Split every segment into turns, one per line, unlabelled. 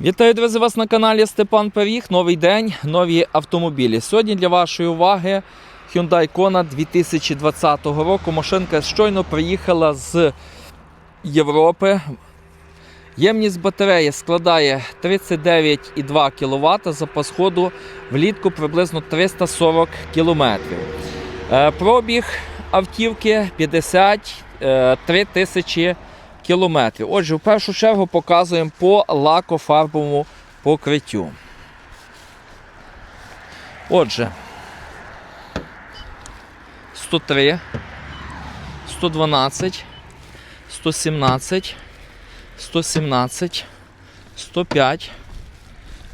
Вітаю, друзі, вас на каналі Степан Пиріг. Новий день, нові автомобілі. Сьогодні для вашої уваги Hyundai Kona 2020 року. Машинка щойно приїхала з Європи. Ємність батареї складає 39,2 кВт, запас ходу влітку приблизно 340 км. Е, Пробіг автівки 53 тисячі кілометрів. Отже, в першу чергу показуємо по лакофарбовому покриттю. Отже, 103, 112, 117, 117, 105,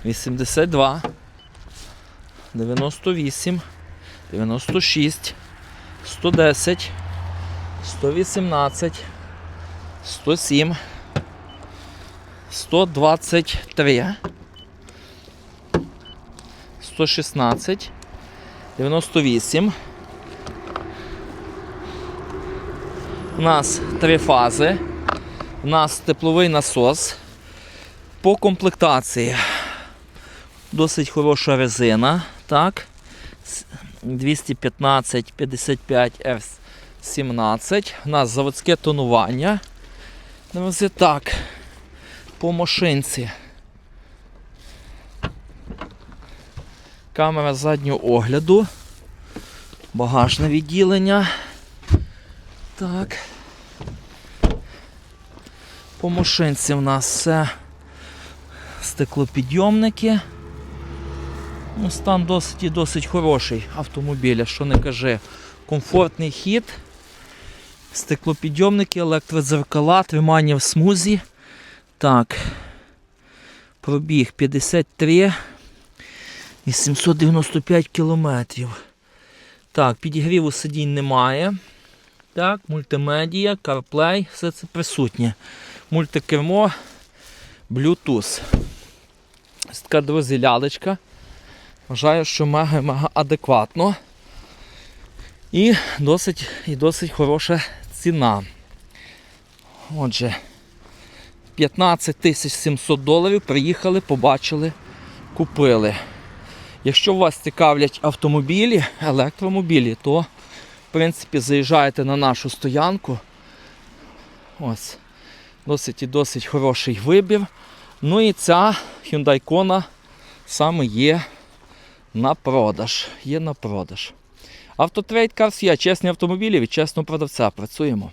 82, 98, 96, 110, 118, 107, 123, 116, 98. У нас три фази. У нас тепловий насос. По комплектації досить хороша резина. Так. 215 55 F17. У нас заводське тонування. Друзі, так, по машинці. Камера заднього огляду. Багажне відділення. Так. По машинці в нас все стеклопідйомники. Ну, стан досить і досить хороший автомобіля, що не кажи. Комфортний хід. Стеклопідйомники, електродзеркала, тримання в смузі. Так. Пробіг 53 і 795 кілометрів. Так, підігріву сидінь немає. Так, мультимедія, CarPlay, все це присутнє. Мультикермо, Bluetooth. Така, друзі, лялечка. Вважаю, що мега-мега адекватно. І досить, і досить хороша ціна. Отже, 15 тисяч 700 доларів приїхали, побачили, купили. Якщо вас цікавлять автомобілі, електромобілі, то в принципі заїжджаєте на нашу стоянку. Ось. Досить і досить хороший вибір. Ну і ця Hyundai Kona саме є на продаж. Є на продаж. Автотрейд Карс я чесні автомобілі від чесного продавця. Працюємо.